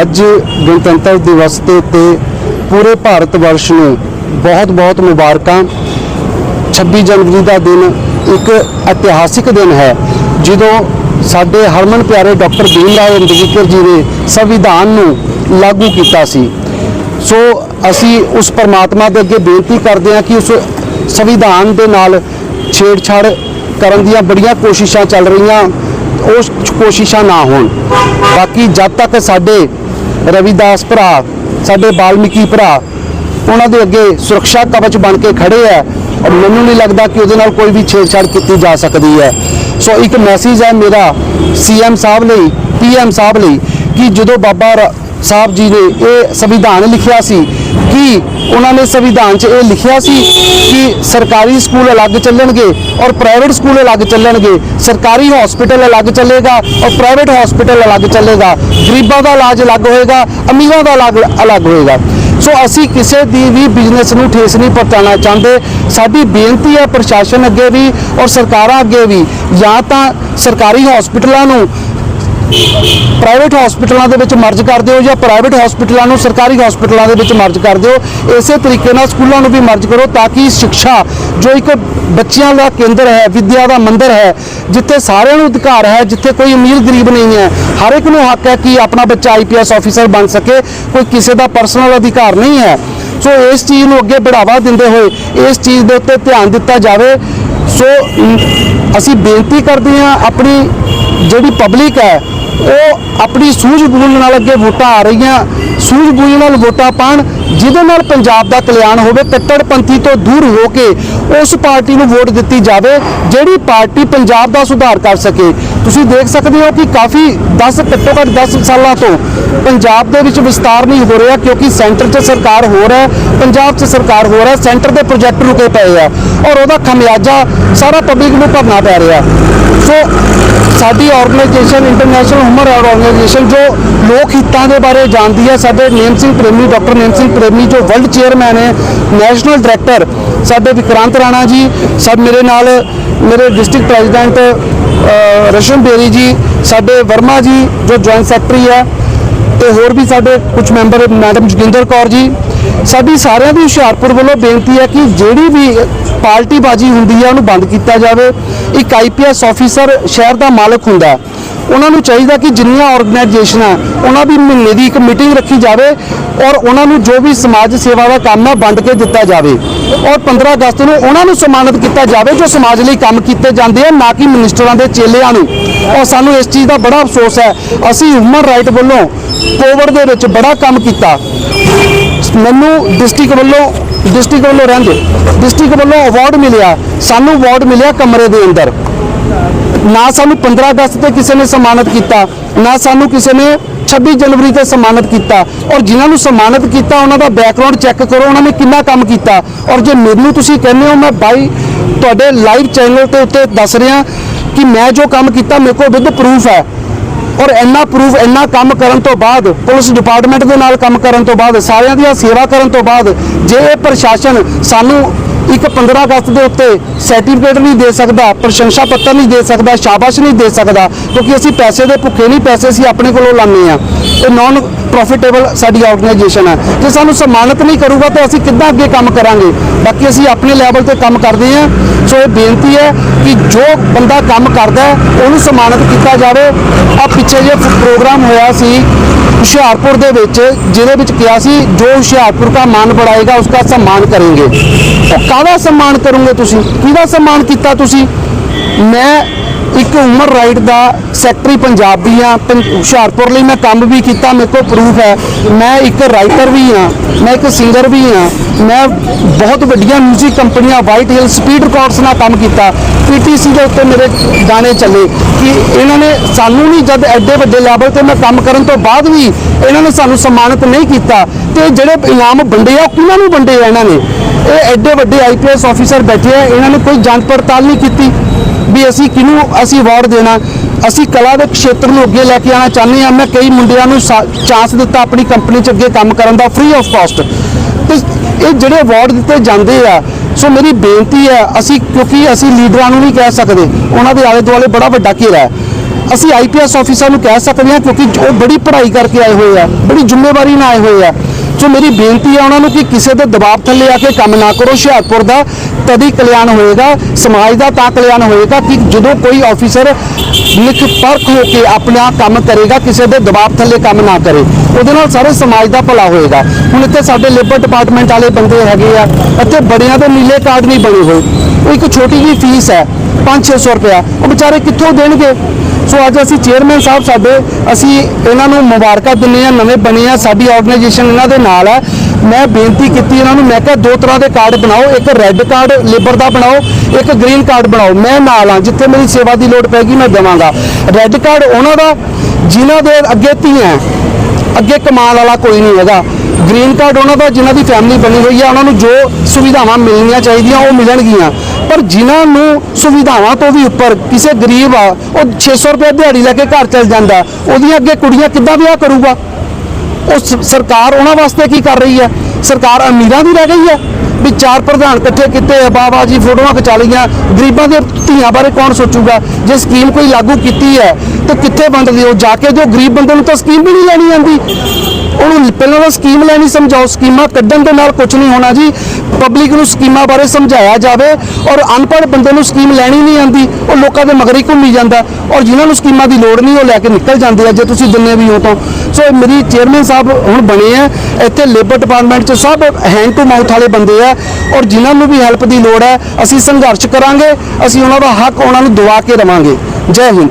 ਅੱਜ ਗਣਤੰਤਰ ਦਿਵਸ 'ਤੇ ਉੱਤੇ ਪੂਰੇ ਭਾਰਤ ਵਰਸ਼ ਨੂੰ ਬਹੁਤ-ਬਹੁਤ ਮੁਬਾਰਕਾਂ। 26 ਜਨਵਰੀ ਦਾ ਦਿਨ ਇੱਕ ਇਤਿਹਾਸਿਕ ਦਿਨ ਹੈ, ਜਦੋਂ ਸਾਡੇ ਹਰਮਨ ਪਿਆਰੇ ਡਾਕਟਰ ਭੀਮ ਰਾਓ ਅੰਬੇਦਕਰ ਜੀ ਨੇ ਸੰਵਿਧਾਨ ਨੂੰ ਲਾਗੂ ਕੀਤਾ ਸੀ। ਸੋ ਅਸੀਂ ਉਸ ਪਰਮਾਤਮਾ ਦੇ ਅੱਗੇ ਬੇਨਤੀ ਕਰਦੇ ਹਾਂ ਕਿ ਉਸ ਸੰਵਿਧਾਨ ਦੇ ਨਾਲ ਛੇੜਛਾੜ ਕਰਨ ਦੀਆਂ ਬੜੀਆਂ ਕੋਸ਼ਿਸ਼ਾਂ ਚੱਲ ਰਹੀਆਂ, ਉਸ ਕੋਸ਼ਿਸ਼ਾਂ ਨਾ ਹੋਣ। ਬਾਕੀ ਜਦ ਤੱਕ ਸਾਡੇ ਰਵਿਦਾਸ ਭਰਾ, ਸਾਡੇ ਬਾਲਮੀਕੀ ਭਰਾ ਉਹਨਾਂ ਦੇ ਅੱਗੇ ਸੁਰੱਖਿਆ ਕਵਚ ਬਣ ਕੇ ਖੜੇ ਆ, ਔਰ ਮੈਨੂੰ ਨਹੀਂ ਲੱਗਦਾ ਕਿ ਉਹਦੇ ਨਾਲ ਕੋਈ ਵੀ ਛੇੜਛਾੜ ਕੀਤੀ ਜਾ ਸਕਦੀ ਹੈ। ਸੋ ਇੱਕ ਮੈਸੇਜ ਹੈ ਮੇਰਾ ਸੀਐਮ ਸਾਹਿਬ ਲਈ ਪੀਐਮ ਸਾਹਿਬ ਲਈ, ਕਿ ਜਦੋਂ ਬਾਬਾ ਰ- ਸਾਹਿਬ ਜੀ ਨੇ ਇਹ ਸੰਵਿਧਾਨ ਲਿਖਿਆ ਸੀ ਕਿ ਉਹਨਾਂ ਨੇ ਸੰਵਿਧਾਨ 'ਚ ਇਹ ਲਿਖਿਆ ਸੀ ਕਿ ਸਰਕਾਰੀ ਸਕੂਲ ਅਲੱਗ ਚੱਲਣਗੇ ਔਰ ਪ੍ਰਾਈਵੇਟ ਸਕੂਲ ਅਲੱਗ ਚੱਲਣਗੇ, ਸਰਕਾਰੀ ਹਸਪੀਟਲ ਅਲੱਗ ਚੱਲੇਗਾ ਔਰ ਪ੍ਰਾਈਵੇਟ ਹਸਪੀਟਲ ਅਲੱਗ ਚੱਲੇਗਾ। ਗਰੀਬਾਂ ਦਾ ਇਲਾਜ ਅਲੱਗ ਹੋਏਗਾ, ਅਮੀਰਾਂ ਦਾ ਇਲਾਜ ਅਲੱਗ ਹੋਏਗਾ। ਸੋ ਅਸੀਂ ਕਿਸੇ ਦੀ ਵੀ ਬਿਜ਼ਨਸ ਨੂੰ ਠੇਸ ਨਹੀਂ ਪਹੁੰਚਾਉਣਾ ਚਾਹੁੰਦੇ। ਸਾਡੀ ਬੇਨਤੀ ਹੈ ਪ੍ਰਸ਼ਾਸਨ ਅੱਗੇ ਵੀ ਔਰ ਸਰਕਾਰਾਂ ਅੱਗੇ ਵੀ। ਜਾਂ ਤਾਂ ਸਰਕਾਰੀ ਹਸਪੀਟਲਾਂ ਨੂੰ ਪ੍ਰਾਈਵੇਟ ਹਸਪੀਟਲਾਂ ਦੇ ਵਿੱਚ ਮਰਜ ਕਰ ਦਿਓ ਜਾਂ ਪ੍ਰਾਈਵੇਟ ਹਸਪੀਟਲਾਂ ਨੂੰ ਸਰਕਾਰੀ ਹਸਪੀਟਲਾਂ ਦੇ ਵਿੱਚ ਮਰਜ ਕਰ ਦਿਓ, ਇਸੇ ਤਰੀਕੇ ਨਾਲ ਸਕੂਲਾਂ ਨੂੰ ਵੀ ਮਰਜ ਕਰੋ ਤਾਂ ਕਿ ਸਿੱਖਿਆ ਜੋ ਇੱਕ ਬੱਚਿਆਂ ਦਾ ਕੇਂਦਰ ਹੈ, ਵਿਦਿਆ ਦਾ ਮੰਦਰ ਹੈ, ਜਿੱਥੇ ਸਾਰਿਆਂ ਨੂੰ ਅਧਿਕਾਰ ਹੈ, ਜਿੱਥੇ ਕੋਈ ਅਮੀਰ ਗਰੀਬ ਨਹੀਂ ਹੈ, ਹਰ ਇੱਕ ਨੂੰ ਹੱਕ ਹੈ ਕਿ ਆਪਣਾ ਬੱਚਾ ਆਈਪੀਐਸ ਆਫੀਸਰ ਬਣ ਸਕੇ, ਕੋਈ ਕਿਸੇ ਦਾ ਪਰਸਨਲ ਅਧਿਕਾਰ ਨਹੀਂ ਹੈ। ਸੋ ਇਸ ਚੀਜ਼ ਨੂੰ ਅੱਗੇ ਬੜਾਵਾ ਦਿੰਦੇ ਹੋਏ ਇਸ ਚੀਜ਼ ਦੇ ਉੱਤੇ ਧਿਆਨ ਦਿੱਤਾ ਜਾਵੇ। ਸੋ ਅਸੀਂ ਬੇਨਤੀ ਕਰਦੇ ਹਾਂ, ਆਪਣੀ ਜਿਹੜੀ ਪਬਲਿਕ ਹੈ ਉਹ ਆਪਣੀ ਸੂਝ-ਬੂਝ ਨਾਲ ਅੱਗੇ ਵੋਟਾਂ ਆ ਰਹੀਆਂ ਸੂਝ-ਬੂਝ ਨਾਲ ਵੋਟਾਂ ਪਾਣ, ਜਿਹਦੇ ਨਾਲ ਪੰਜਾਬ ਦਾ ਕਲਿਆਣ ਹੋਵੇ ਕੱਟੜਪੰਥੀ ਤੋਂ ਦੂਰ ਹੋ ਕੇ ਉਸ ਪਾਰਟੀ ਨੂੰ ਵੋਟ ਦਿੱਤੀ ਜਾਵੇ, ਜਿਹੜੀ ਪਾਰਟੀ ਪੰਜਾਬ ਦਾ ਸੁਧਾਰ ਕਰ ਸਕੇ। ਤੁਸੀਂ ਦੇਖ ਸਕਦੇ ਹੋ ਕਿ ਕਾਫੀ 10 ਘੱਟੋ ਘੱਟ 10 ਸਾਲਾਂ ਤੋਂ ਪੰਜਾਬ ਦੇ ਵਿੱਚ ਵਿਸਤਾਰ ਨਹੀਂ ਹੋ ਰਿਹਾ, ਕਿਉਂਕਿ ਸੈਂਟਰ 'ਚ ਸਰਕਾਰ ਹੋ ਹੈ ਪੰਜਾਬ 'ਚ ਸਰਕਾਰ ਹੋ ਹੈ ਸੈਂਟਰ ਦੇ ਪ੍ਰੋਜੈਕਟ ਰੁਕੇ ਪਏ ਆ ਔਰ ਉਹਦਾ ਖਮਿਆਜਾ ਸਾਰਾ ਪਬਲਿਕ ਨੂੰ ਭਰਨਾ ਪੈ ਰਿਹਾ। ਸੋ ਸਾਡੀ ਆਰਗੇਨਾਈਜੇਸ਼ਨ ਇੰਟਰਨੈਸ਼ਨਲ ਹਿਊਮਨ ਆਰਗੇਨਾਈਜੇਸ਼ਨ ਜੋ ਲੋਕ ਹਿੱਤਾਂ ਦੇ ਬਾਰੇ ਜਾਣਦੀ ਹੈ, ਸਾਡੇ ਨੇਮ ਸਿੰਘ ਪ੍ਰੇਮੀ, ਡਾਕਟਰ ਨੇਮ ਸਿੰਘ ਪ੍ਰੇਮੀ ਜੋ ਵਰਲਡ ਚੇਅਰਮੈਨ ਹੈ, ਨੈਸ਼ਨਲ ਡਾਇਰੈਕਟਰ ਸਾਡੇ ਵਿਕਰਾਂਤ ਰਾਣਾ ਜੀ, ਸਭ ਮੇਰੇ ਨਾਲ, ਮੇਰੇ ਡਿਸਟ੍ਰਿਕਟ ਪ੍ਰੈਜ਼ੀਡੈਂਟ ਰਸ਼ਮ ਬੇਰੀ ਜੀ, ਸਾਡੇ ਵਰਮਾ ਜੀ ਜੋ ਜੁਆਇੰਟ ਸੈਕਟਰੀ ਹੈ ਤੇ ਹੋਰ ਵੀ ਸਾਡੇ ਕੁਝ ਮੈਂਬਰ ਮੈਡਮ ਜੋਗਿੰਦਰ ਕੌਰ ਜੀ। ਸਾਡੀ ਸਾਰਿਆਂ ਦੀ ਹੁਸ਼ਿਆਰਪੁਰ ਵੱਲੋਂ ਬੇਨਤੀ ਹੈ ਕਿ ਜਿਹੜੀ ਵੀ ਪਾਰਟੀ ਬਾਜੀ ਹੁੰਦੀ ਹੈ, ਉਹਨੂੰ ਬੰਦ ਕੀਤਾ ਜਾਵੇ। ਇੱਕ ਆਈਪੀਐਸ ਆਫੀਸਰ ਸ਼ਹਿਰ ਦਾ ਮਾਲਕ ਹੁੰਦਾ ਉਹਨਾਂ ਨੂੰ ਚਾਹੀਦਾ ਕਿ ਜਿੰਨੀਆਂ ਆਰਗੇਨਾਈਜੇਸ਼ਨਾਂ ਉਹਨਾਂ ਦੀ ਮਹੀਨੇ ਦੀ ਇੱਕ ਮੀਟਿੰਗ ਰੱਖੀ ਜਾਵੇ ਔਰ ਉਹਨਾਂ ਨੂੰ ਜੋ ਵੀ ਸਮਾਜ ਸੇਵਾ ਦਾ ਕੰਮ ਹੈ ਵੰਡ ਕੇ ਦਿੱਤਾ ਜਾਵੇ। ਔਰ 15 ਅਗਸਤ ਨੂੰ ਉਹਨਾਂ ਨੂੰ ਸਨਮਾਨਿਤ ਕੀਤਾ ਜਾਵੇ ਜੋ ਸਮਾਜ ਲਈ ਕੰਮ ਕੀਤੇ ਜਾਂਦੇ ਆ, ਨਾ ਕਿ ਮਿਨਿਸਟਰਾਂ ਦੇ ਚੇਲਿਆਂ ਨੂੰ। ਔਰ ਸਾਨੂੰ ਇਸ ਚੀਜ਼ ਦਾ ਬੜਾ ਅਫਸੋਸ ਹੈ। ਅਸੀਂ ਹਿਊਮਨ ਰਾਈਟ ਵੱਲੋਂ ਕੋਵਿਡ ਦੇ ਵਿੱਚ ਬੜਾ ਕੰਮ ਕੀਤਾ। ਮੈਨੂੰ ਡਿਸਟ੍ਰਿਕਟ ਵੱਲੋਂ ਡਿਸਟ੍ਰਿਕਟ ਵੱਲੋਂ ਰਹਿੰਦੇ ਡਿਸਟ੍ਰਿਕਟ ਵੱਲੋਂ ਅਵਾਰਡ ਮਿਲਿਆ। ਸਾਨੂੰ ਅਵਾਰਡ ਮਿਲਿਆ ਕਮਰੇ ਦੇ ਅੰਦਰ। ਨਾ ਸਾਨੂੰ 15 ਅਗਸਤ ਤੇ ਕਿਸੇ ਨੇ ਸਨਮਾਨਿਤ ਕੀਤਾ, ਨਾ ਸਾਨੂੰ ਕਿਸੇ ਨੇ 26 ਜਨਵਰੀ ਤੇ ਸਨਮਾਨਿਤ ਕੀਤਾ। ਔਰ ਜਿਨ੍ਹਾਂ ਨੂੰ ਸਨਮਾਨਿਤ ਕੀਤਾ, ਉਹਨਾਂ ਦਾ ਬੈਕਗ੍ਰਾਉਂਡ ਚੈੱਕ ਕਰੋ, ਉਹਨਾਂ ਨੇ ਕਿੰਨਾ ਕੰਮ ਕੀਤਾ। ਔਰ ਜੇ ਮੈਨੂੰ ਤੁਸੀਂ ਕਹਿੰਦੇ ਹੋ, ਮੈਂ ਬਾਈ ਤੁਹਾਡੇ ਲਾਈਵ ਚੈਨਲ ਤੇ ਉੱਤੇ ਦੱਸ ਰਿਹਾ ਕਿ ਮੈਂ ਜੋ ਕੰਮ ਕੀਤਾ, ਮੇਰੇ ਕੋਲ ਵਿਦ ਪ੍ਰੂਫ ਹੈ। ਔਰ ਇੰਨਾ ਪ੍ਰੂਫ ਇੰਨਾ ਕੰਮ ਕਰਨ ਤੋਂ ਬਾਅਦ, ਪੁਲਿਸ ਡਿਪਾਰਟਮੈਂਟ ਦੇ ਨਾਲ ਕੰਮ ਕਰਨ ਤੋਂ ਬਾਅਦ, ਸਾਰਿਆਂ ਦੀਆਂ ਸੇਵਾ ਕਰਨ ਤੋਂ ਬਾਅਦ, ਜੇ ਇਹ ਪ੍ਰਸ਼ਾਸਨ ਸਾਨੂੰ ਇੱਕ 15 ਅਗਸਤ ਦੇ ਉੱਤੇ ਸਰਟੀਫਿਕੇਟ ਨਹੀਂ ਦੇ ਸਕਦਾ, ਪ੍ਰਸ਼ੰਸਾ ਪੱਤਰ ਨਹੀਂ ਦੇ ਸਕਦਾ, ਸ਼ਾਬਾਸ਼ ਨਹੀਂ ਦੇ ਸਕਦਾ, ਕਿਉਂਕਿ ਅਸੀਂ ਪੈਸੇ ਦੇ ਭੁੱਖੇ ਨਹੀਂ, ਪੈਸੇ ਅਸੀਂ ਆਪਣੇ ਕੋਲੋਂ ਲਾਉਂਦੇ ਆ ਇਹ ਨਾਨ ਪ੍ਰੋਫਿਟੇਬਲ ਸਾਡੀ ਆਰਗੇਨਾਈਜੇਸ਼ਨ ਹੈ। ਜੇ ਸਾਨੂੰ ਸਨਮਾਨਿਤ ਨਹੀਂ ਕਰੂਗਾ ਤਾਂ ਅਸੀਂ ਕਿੱਦਾਂ ਅੱਗੇ ਕੰਮ ਕਰਾਂਗੇ? ਬਾਕੀ ਅਸੀਂ ਆਪਣੇ ਲੈਵਲ ਤੇ ਕੰਮ ਕਰਦੇ ਹਾਂ। ਸੋ ਇਹ ਬੇਨਤੀ ਹੈ ਕਿ ਜੋ ਬੰਦਾ ਕੰਮ ਕਰਦਾ ਉਹਨੂੰ ਸਨਮਾਨਿਤ ਕੀਤਾ ਜਾਵੇ। ਆ ਪਿੱਛੇ ਜੇ ਪ੍ਰੋਗਰਾਮ ਹੋਇਆ ਸੀ ਹੁਸ਼ਿਆਰਪੁਰ ਦੇ ਵਿੱਚ, ਜਿਹਦੇ ਵਿੱਚ ਕਿਹਾ ਸੀ, ਜੋ ਹੁਸ਼ਿਆਰਪੁਰ ਦਾ ਮਾਨ ਬੜਾਏਗਾ ਉਸ ਦਾ ਸਨਮਾਨ ਕਰਨਗੇ। ਉਹ ਕਾਹਦਾ ਸਨਮਾਨ ਕਰੋਗੇ ਤੁਸੀਂ? ਕਿਹਦਾ ਸਨਮਾਨ ਕੀਤਾ ਤੁਸੀਂ? ਮੈਂ ਇੱਕ ਉਮਰ ਰਾਈਟ ਦਾ ਸੈਕਟਰੀ ਪੰਜਾਬ ਪੰਜਾਬੀ ਆ ਹੁਸ਼ਿਆਰਪੁਰ ਲਈ ਮੈਂ ਕੰਮ ਵੀ ਕੀਤਾ, ਮੇਰੇ ਕੋਲ ਪ੍ਰੂਫ ਹੈ। ਮੈਂ ਇੱਕ ਰਾਈਟਰ ਵੀ ਹਾਂ ਮੈਂ ਇੱਕ ਸਿੰਗਰ ਵੀ ਹਾਂ ਮੈਂ ਬਹੁਤ ਵੱਡੀਆਂ 뮤직 ਕੰਪਨੀਆਂ ਵਾਈਟ ਹਿਲ ਸਪੀਡ ਰਿਕਾਰਡਸ ਨਾਲ ਕੰਮ ਕੀਤਾ। ਪੀਟੀਸੀ ਦੇ ਉੱਤੇ ਮੇਰੇ ਗਾਣੇ ਚੱਲੇ। ਕਿ ਇਹਨਾਂ ਨੇ ਸਾਨੂੰ ਨਹੀਂ ਜਦ ਐਡੇ ਵੱਡੇ ਲੈਵਲ ਤੇ ਮੈਂ ਕੰਮ ਕਰਨ ਤੋਂ ਬਾਅਦ ਵੀ ਇਹਨਾਂ ਨੇ ਸਾਨੂੰ ਸਨਮਾਨਿਤ ਨਹੀਂ ਕੀਤਾ, ਤੇ ਜਿਹੜੇ ਇਨਾਮ ਵੰਡੇ ਆ, ਉਹ ਕਿਹਨਾਂ ਨੂੰ ਵੰਡੇ ਆ ਇਹਨਾਂ ਨੇ? ਇਹ ਐਡੇ ਵੱਡੇ ਆਈਪੀਐਸ ਆਫੀਸਰ ਬੈਠੇ ਆ, ਇਹਨਾਂ ਨੇ ਕੋਈ ਜਾਂਚ ਪੜਤਾਲ ਨਹੀਂ ਕੀਤੀ। ਵੀ ਅਸੀਂ ਕਿਹਨੂੰ ਅਸੀਂ ਅਵਾਰਡ ਦੇਣਾ? ਅਸੀਂ ਕਲਾ ਦੇ ਖੇਤਰ ਨੂੰ ਅੱਗੇ ਲੈ ਕੇ ਆਉਣਾ ਚਾਹੁੰਦੇ ਹਾਂ। ਮੈਂ ਕਈ ਮੁੰਡਿਆਂ ਨੂੰ ਚਾਂਸ ਦਿੱਤਾ ਆਪਣੀ ਕੰਪਨੀ 'ਚ ਅੱਗੇ ਕੰਮ ਕਰਨ ਦਾ ਫ੍ਰੀ ਆਫ ਕਾਸਟ ਤੇ ਇਹ ਜਿਹੜੇ ਅਵਾਰਡ ਦਿੱਤੇ ਜਾਂਦੇ ਆ, ਸੋ ਮੇਰੀ ਬੇਨਤੀ ਹੈ, ਅਸੀਂ ਕਿਉਂਕਿ ਅਸੀਂ ਲੀਡਰਾਂ ਨੂੰ ਨਹੀਂ ਕਹਿ ਸਕਦੇ, ਉਹਨਾਂ ਦੇ ਆਲੇ ਦੁਆਲੇ ਬੜਾ ਵੱਡਾ ਘੇਰਾ ਹੈ। ਅਸੀਂ ਆਈਪੀਐਸ ਆਫੀਸਰ ਨੂੰ ਕਹਿ ਸਕਦੇ ਹਾਂ ਕਿਉਂਕਿ ਉਹ ਬੜੀ ਪੜ੍ਹਾਈ ਕਰਕੇ ਆਏ ਹੋਏ ਆ, ਬੜੀ ਜ਼ਿੰਮੇਵਾਰੀ ਨਾਲ ਆਏ ਹੋਏ ਆ। ਸੋ ਮੇਰੀ ਬੇਨਤੀ ਹੈ ਉਹਨਾਂ ਨੂੰ ਕਿ ਕਿਸੇ ਦੇ ਦਬਾਅ ਥੱਲੇ ਆ ਕੇ ਕੰਮ ਨਾ ਕਰੋ। ਹੁਸ਼ਿਆਰਪੁਰ ਦਾ ਤਦੀ ਕਲਿਆਣ ਹੋਏਗਾ, ਸਮਾਜ ਦਾ ਤਾਂ ਕਲਿਆਣ ਹੋਏਗਾ ਕਿ ਜਦੋਂ ਕੋਈ ਆਫੀਸਰ ਨਿਖ ਪਰਖ ਹੋ ਕੇ ਆਪਣਾ ਕੰਮ ਕਰੇਗਾ, ਕਿਸੇ ਦੇ ਦਬਾਅ ਥੱਲੇ ਕੰਮ ਨਾ ਕਰੇ। ਉਹਦੇ ਨਾਲ ਸਾਰੇ ਸਮਾਜ ਦਾ ਭਲਾ ਹੋਏਗਾ। ਹੁਣ ਇੱਥੇ ਸਾਡੇ ਲੇਬਰ ਡਿਪਾਰਟਮੈਂਟ ਵਾਲੇ ਬੰਦੇ ਹੈਗੇ ਆ, ਇੱਥੇ ਬੜਿਆਂ ਦੇ ਨੀਲੇ ਕਾਰਡ ਨਹੀਂ ਬਣੇ ਹੋਏ। ਉਹ ਇੱਕ ਛੋਟੀ ਜਿਹੀ ਫੀਸ ਹੈ 5-600 ਰੁਪਇਆ। ਉਹ ਵਿਚਾਰੇ ਕਿੱਥੋਂ ਦੇਣਗੇ? ਸੋ ਅੱਜ ਅਸੀਂ ਚੇਅਰਮੈਨ ਸਾਹਿਬ ਸਾਡੇ, ਅਸੀਂ ਇਹਨਾਂ ਨੂੰ ਮੁਬਾਰਕਾਂ ਦਿੰਦੇ ਆ ਨਵੇਂ ਬਣੇ ਆ ਸਾਡੀ ਆਰਗੇਨਾਈਜੇਸ਼ਨ ਇਹਨਾਂ ਦੇ ਨਾਲ ਹੈ। ਮੈਂ ਬੇਨਤੀ ਕੀਤੀ ਇਹਨਾਂ ਨੂੰ, ਮੈਂ ਕਿਹਾ ਦੋ ਤਰ੍ਹਾਂ ਦੇ ਕਾਰਡ ਬਣਾਓ, ਇੱਕ ਰੈੱਡ ਕਾਰਡ ਲੇਬਰ ਦਾ ਬਣਾਓ, ਇੱਕ ਗ੍ਰੀਨ ਕਾਰਡ ਬਣਾਓ। ਮੈਂ ਨਾਲ ਆ ਜਿੱਥੇ ਮੇਰੀ ਸੇਵਾ ਦੀ ਲੋੜ ਪੈਗੀ, ਮੈਂ ਦੇਵਾਂਗਾ। ਰੈੱਡ ਕਾਰਡ ਉਹਨਾਂ ਦਾ, ਜਿਨ੍ਹਾਂ ਦੇ ਅੱਗੇ ਧੀਆਂ ਅੱਗੇ ਕਮਾਲ ਵਾਲਾ ਕੋਈ ਨਹੀਂ ਹੈਗਾ। ਗ੍ਰੀਨ ਕਾਰਡ ਉਹਨਾਂ ਦਾ, ਜਿਨ੍ਹਾਂ ਦੀ ਫੈਮਿਲੀ ਬਣੀ ਹੋਈ ਹੈ ਉਹਨਾਂ ਨੂੰ ਜੋ ਸੁਵਿਧਾਵਾਂ ਮਿਲਣੀਆਂ ਚਾਹੀਦੀਆਂ, ਉਹ ਮਿਲਣਗੀਆਂ। ਪਰ ਜਿਨ੍ਹਾਂ ਨੂੰ ਸੁਵਿਧਾਵਾਂ ਤੋਂ ਵੀ ਉੱਪਰ ਕਿਸੇ ਗਰੀਬ ਆ, ਉਹ 600 ਰੁਪਏ ਦਿਹਾੜੀ ਲੈ ਕੇ ਘਰ ਚਲ ਜਾਂਦਾ। ਉਹਦੀਆਂ ਅੱਗੇ ਕੁੜੀਆਂ ਕਿੱਦਾਂ ਵਿਆਹ ਕਰੂਗਾ? ਉਹ ਸਰਕਾਰ ਉਹਨਾਂ ਵਾਸਤੇ ਕੀ ਕਰ ਰਹੀ ਹੈ? ਸਰਕਾਰ ਅਮੀਰਾਂ ਦੀ ਰਹਿ ਗਈ ਹੈ। ਵੀ ਚਾਰ ਪ੍ਰਧਾਨ ਇਕੱਠੇ ਕੀਤੇ ਆ, ਬਾਬਾ ਜੀ ਫੋਟੋਆਂ ਖਿਚਾ ਲਈਆਂ। ਗਰੀਬਾਂ ਦੇ ਧੀਆਂ ਬਾਰੇ ਕੌਣ ਸੋਚੂਗਾ? ਜੇ ਸਕੀਮ ਕੋਈ ਲਾਗੂ ਕੀਤੀ ਹੈ ਤਾਂ ਕਿੱਥੇ ਵੰਡਦੇ ਹੋ ਜਾ ਕੇ ਜੋ ਗਰੀਬ ਬੰਦੇ ਨੂੰ ਤਾਂ ਸਕੀਮ ਵੀ ਨਹੀਂ ਲੈਣੀ ਆਂਦੀ। ਉਹਨੂੰ ਪਹਿਲਾਂ ਤਾਂ ਸਕੀਮ ਲੈਣੀ ਸਮਝਾਓ। ਸਕੀਮਾਂ ਕੱਢਣ ਦੇ ਨਾਲ ਕੁਝ ਨਹੀਂ ਹੋਣਾ ਜੀ। ਪਬਲਿਕ ਨੂੰ ਸਕੀਮਾਂ ਬਾਰੇ ਸਮਝਾਇਆ ਜਾਵੇ ਔਰ ਅਨਪੜ੍ਹ ਬੰਦੇ ਨੂੰ ਸਕੀਮ ਲੈਣੀ ਨਹੀਂ ਆਂਦੀ। ਉਹ ਲੋਕਾਂ ਦੇ ਮਗਰ ਹੀ ਘੁੰਮੀ ਜਾਂਦਾ ਔਰ ਜਿਨ੍ਹਾਂ ਨੂੰ ਸਕੀਮਾਂ ਦੀ ਲੋੜ ਨਹੀਂ ਉਹ ਲੈ ਕੇ ਨਿਕਲ ਜਾਂਦੇ ਆ ਜੇ ਤੁਸੀਂ ਦਿੰਨੇ ਵੀ ਹੋ ਤਾਂ। ਸੋ ਮੇਰੀ ਚੇਅਰਮੈਨ ਸਾਹਿਬ ਹੁਣ ਬਣੇ ਆ। ਇੱਥੇ ਲੇਬਰ ਡਿਪਾਰਟਮੈਂਟ 'ਚ ਸਭ ਹੈਂਡ ਟੂ ਮਾਊਥ ਵਾਲੇ ਬੰਦੇ ਆ। ਔਰ ਜਿਨ੍ਹਾਂ ਨੂੰ ਵੀ ਹੈਲਪ ਦੀ ਲੋੜ ਹੈ, ਅਸੀਂ ਸੰਘਰਸ਼ ਕਰਾਂਗੇ, ਅਸੀਂ ਉਹਨਾਂ ਦਾ ਹੱਕ ਉਹਨਾਂ ਨੂੰ ਦਵਾ ਕੇ ਰਵਾਂਗੇ ਜੈ ਹਿੰਦ।